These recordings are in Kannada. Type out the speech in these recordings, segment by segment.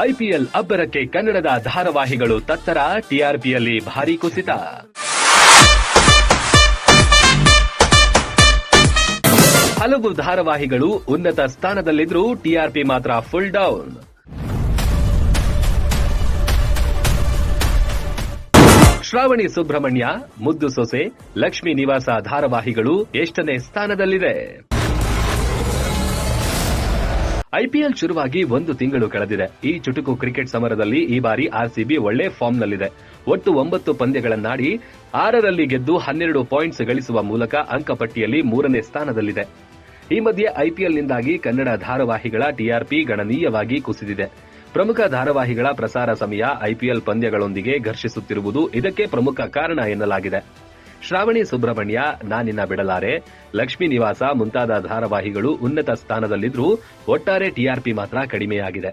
ಐಪಿಎಲ್ ಅಬ್ಬರಕ್ಕೆ ಕನ್ನಡದ ಧಾರಾವಾಹಿಗಳು ತತ್ತರ ಟಿಆರ್ಪಿಯಲ್ಲಿ ಭಾರಿ ಕುಸಿತ. ಹಲವು ಧಾರಾವಾಹಿಗಳು ಉನ್ನತ ಸ್ಥಾನದಲ್ಲಿದ್ದರೂ ಟಿಆರ್ಪಿ ಮಾತ್ರ ಫುಲ್ ಡೌನ್ ಶ್ರಾವಣಿ ಸುಬ್ರಹ್ಮಣ್ಯ, ಮುದ್ದು ಸೊಸೆ, ಲಕ್ಷ್ಮೀ ನಿವಾಸ ಧಾರಾವಾಹಿಗಳು ಎಷ್ಟನೇ ಸ್ಥಾನದಲ್ಲಿದೆ. ಐಪಿಎಲ್ ಶುರುವಾಗಿ ಒಂದು ತಿಂಗಳು ಕಳೆದಿದೆ. ಈ ಚುಟುಕು ಕ್ರಿಕೆಟ್ ಸಮರದಲ್ಲಿ ಈ ಬಾರಿ ಆರ್ಸಿಬಿ ಒಳ್ಳೆ ಫಾರ್ಮ್ನಲ್ಲಿದೆ. ಒಟ್ಟು ಒಂಬತ್ತು ಪಂದ್ಯಗಳನ್ನಾಡಿ ಆರರಲ್ಲಿ ಗೆದ್ದು ಹನ್ನೆರಡು ಪಾಯಿಂಟ್ಸ್ ಗಳಿಸುವ ಮೂಲಕ ಅಂಕಪಟ್ಟಿಯಲ್ಲಿ ಮೂರನೇ ಸ್ಥಾನದಲ್ಲಿದೆ. ಈ ಮಧ್ಯೆ ಐಪಿಎಲ್ನಿಂದಾಗಿ ಕನ್ನಡ ಧಾರಾವಾಹಿಗಳ ಟಿಆರ್ಪಿ ಗಣನೀಯವಾಗಿ ಕುಸಿದಿದೆ. ಪ್ರಮುಖ ಧಾರಾವಾಹಿಗಳ ಪ್ರಸಾರ ಸಮಯ ಐಪಿಎಲ್ ಪಂದ್ಯಗಳೊಂದಿಗೆ ಘರ್ಷಿಸುತ್ತಿರುವುದು ಇದಕ್ಕೆ ಪ್ರಮುಖ ಕಾರಣ ಎನ್ನಲಾಗಿದೆ. ಶ್ರಾವಣಿ ಸುಬ್ರಹ್ಮಣ್ಯ, ನಾನಿನ್ನ ಬಿಡಲಾರೆ. ಲಕ್ಷ್ಮೀ ನಿವಾಸ ಮುಂತಾದ ಧಾರಾವಾಹಿಗಳು ಉನ್ನತ ಸ್ಥಾನದಲ್ಲಿದ್ರೂ ಒಟ್ಟಾರೆ ಟಿಆರ್ಪಿ ಮಾತ್ರ ಕಡಿಮೆಯಾಗಿದೆ.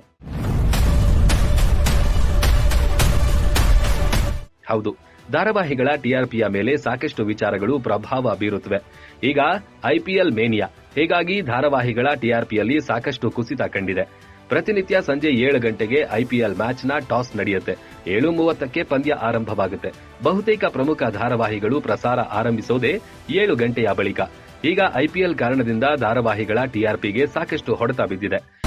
ಹೌದು. ಧಾರಾವಾಹಿಗಳ ಟಿಆರ್ಪಿಯ ಮೇಲೆ ಸಾಕಷ್ಟು ವಿಚಾರಗಳು ಪ್ರಭಾವ ಬೀರುತ್ತವೆ. ಈಗ ಐಪಿಎಲ್ ಮೇನಿಯಾ. ಹೀಗಾಗಿ ಧಾರಾವಾಹಿಗಳ ಟಿಆರ್ಪಿಯಲ್ಲಿ ಸಾಕಷ್ಟು ಕುಸಿತ ಕಂಡಿದೆ. ಪ್ರತಿನಿತ್ಯ ಸಂಜೆ ಏಳು ಗಂಟೆಗೆ ಐಪಿಎಲ್ ಮ್ಯಾಚ್ನ ಟಾಸ್ ನಡೆಯುತ್ತೆ. ಏಳು ಮೂವತ್ತಕ್ಕೆ ಪಂದ್ಯ ಆರಂಭವಾಗುತ್ತೆ. ಬಹುತೇಕ ಪ್ರಮುಖ ಧಾರಾವಾಹಿಗಳು ಪ್ರಸಾರ ಆರಂಭಿಸೋದೇ ಏಳು ಗಂಟೆಯ ಬಳಿಕ. ಈಗ ಐಪಿಎಲ್ ಕಾರಣದಿಂದ ಧಾರಾವಾಹಿಗಳ ಟಿಆರ್ಪಿಗೆ ಸಾಕಷ್ಟು ಹೊಡೆತ ಬಿದ್ದಿದೆ.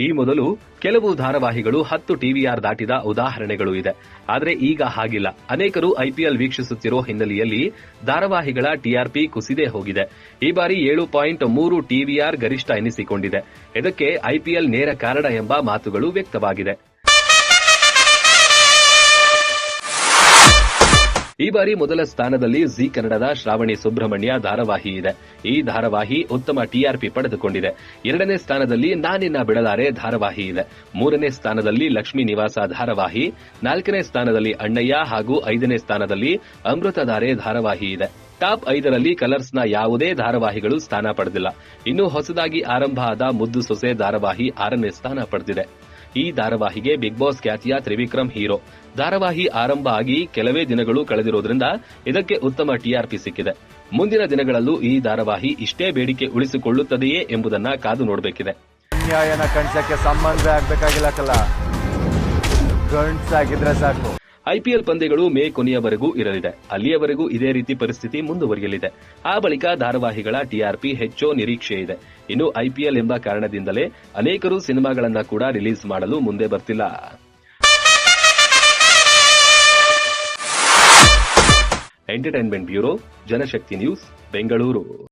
ಈ ಮೊದಲು ಕೆಲವು ಧಾರಾವಾಹಿಗಳು ಹತ್ತು ಟಿವಿಆರ್ ದಾಟಿದ ಉದಾಹರಣೆಗಳು ಇದೆ. ಆದರೆ ಈಗ ಹಾಗಿಲ್ಲ. ಅನೇಕರು ಐಪಿಎಲ್ ವೀಕ್ಷಿಸುತ್ತಿರೋ ಹಿನ್ನೆಲೆಯಲ್ಲಿ ಧಾರಾವಾಹಿಗಳ ಟಿಆರ್ಪಿ ಕುಸಿದೇ ಹೋಗಿದೆ. ಈ ಬಾರಿ ಏಳು ಪಾಯಿಂಟ್ ಮೂರು ಟಿವಿಆರ್ ಗರಿಷ್ಠ ಎನಿಸಿಕೊಂಡಿದೆ. ಇದಕ್ಕೆ ಐಪಿಎಲ್ ನೇರ ಕಾರಣ ಎಂಬ ಮಾತುಗಳು ವ್ಯಕ್ತವಾಗಿದೆ. ಈ ಬಾರಿ ಮೊದಲ ಸ್ಥಾನದಲ್ಲಿ ಜಿ ಕನ್ನಡದ ಶ್ರಾವಣಿ ಸುಬ್ರಹ್ಮಣ್ಯ ಧಾರಾವಾಹಿ ಇದೆ. ಈ ಧಾರಾವಾಹಿ ಉತ್ತಮ ಟಿಆರ್ಪಿ ಪಡೆದುಕೊಂಡಿದೆ. ಎರಡನೇ ಸ್ಥಾನದಲ್ಲಿ ನಾನಿನ್ನ ಬಿಡಲಾರೆ ಧಾರಾವಾಹಿ ಇದೆ. ಮೂರನೇ ಸ್ಥಾನದಲ್ಲಿ ಲಕ್ಷ್ಮೀ ನಿವಾಸ ಧಾರಾವಾಹಿ, ನಾಲ್ಕನೇ ಸ್ಥಾನದಲ್ಲಿ ಅಣ್ಣಯ್ಯ ಹಾಗೂ ಐದನೇ ಸ್ಥಾನದಲ್ಲಿ ಅಮೃತಧಾರೆ ಧಾರಾವಾಹಿ ಇದೆ. ಟಾಪ್ ಐದರಲ್ಲಿ ಕಲರ್ಸ್ನ ಯಾವುದೇ ಧಾರಾವಾಹಿಗಳು ಸ್ಥಾನ ಪಡೆದಿಲ್ಲ. ಇನ್ನು ಹೊಸದಾಗಿ ಆರಂಭ ಆದ ಮುದ್ದು ಸೊಸೆ ಧಾರಾವಾಹಿ ಆರನೇ ಸ್ಥಾನ ಪಡೆದಿದೆ. ಈ ಧಾರಾವಾಹಿಗೆ ಬಿಗ್ ಬಾಸ್ ಖ್ಯಾತಿಯ ತ್ರಿವಿಕ್ರಮ್ ಹೀರೋ. ಧಾರಾವಾಹಿ ಆರಂಭ ಆಗಿ ಕೆಲವೇ ದಿನಗಳು ಕಳೆದಿರೋದ್ರಿಂದ ಇದಕ್ಕೆ ಉತ್ತಮ ಟಿಆರ್ಪಿ ಸಿಕ್ಕಿದೆ. ಮುಂದಿನ ದಿನಗಳಲ್ಲೂ ಈ ಧಾರಾವಾಹಿ ಇಷ್ಟೇ ಬೇಡಿಕೆ ಉಳಿಸಿಕೊಳ್ಳುತ್ತದೆಯೇ ಎಂಬುದನ್ನ ಕಾದು ನೋಡಬೇಕಿದೆ. ನ್ಯಾಯನ ಕಣ್ಸಕ್ಕೆ ಸಂಬಂಧ ಆಗ್ಬೇಕಾಗಿಲ್ಲ ಕಲ್ಲ. ಸಾಕು. ಐಪಿಎಲ್ ಪಂದ್ಯಗಳು ಮೇ ಕೊನೆಯವರೆಗೂ ಇರಲಿದೆ. ಅಲ್ಲಿಯವರೆಗೂ ಇದೇ ರೀತಿ ಪರಿಸ್ಥಿತಿ ಮುಂದುವರಿಯಲಿದೆ. ಆ ಬಳಿಕ ಧಾರಾವಾಹಿಗಳ ಟಿಆರ್ಪಿ ಹೆಚ್ಚೋ ನಿರೀಕ್ಷೆ ಇದೆ. ಇನ್ನು ಐಪಿಎಲ್ ಎಂಬ ಕಾರಣದಿಂದಲೇ ಅನೇಕರು ಸಿನಿಮಾಗಳನ್ನ ಕೂಡ ರಿಲೀಸ್ ಮಾಡಲು ಮುಂದೆ ಬರ್ತಿಲ್ಲ. Entertainment bureau, Janashakti news, Bengaluru.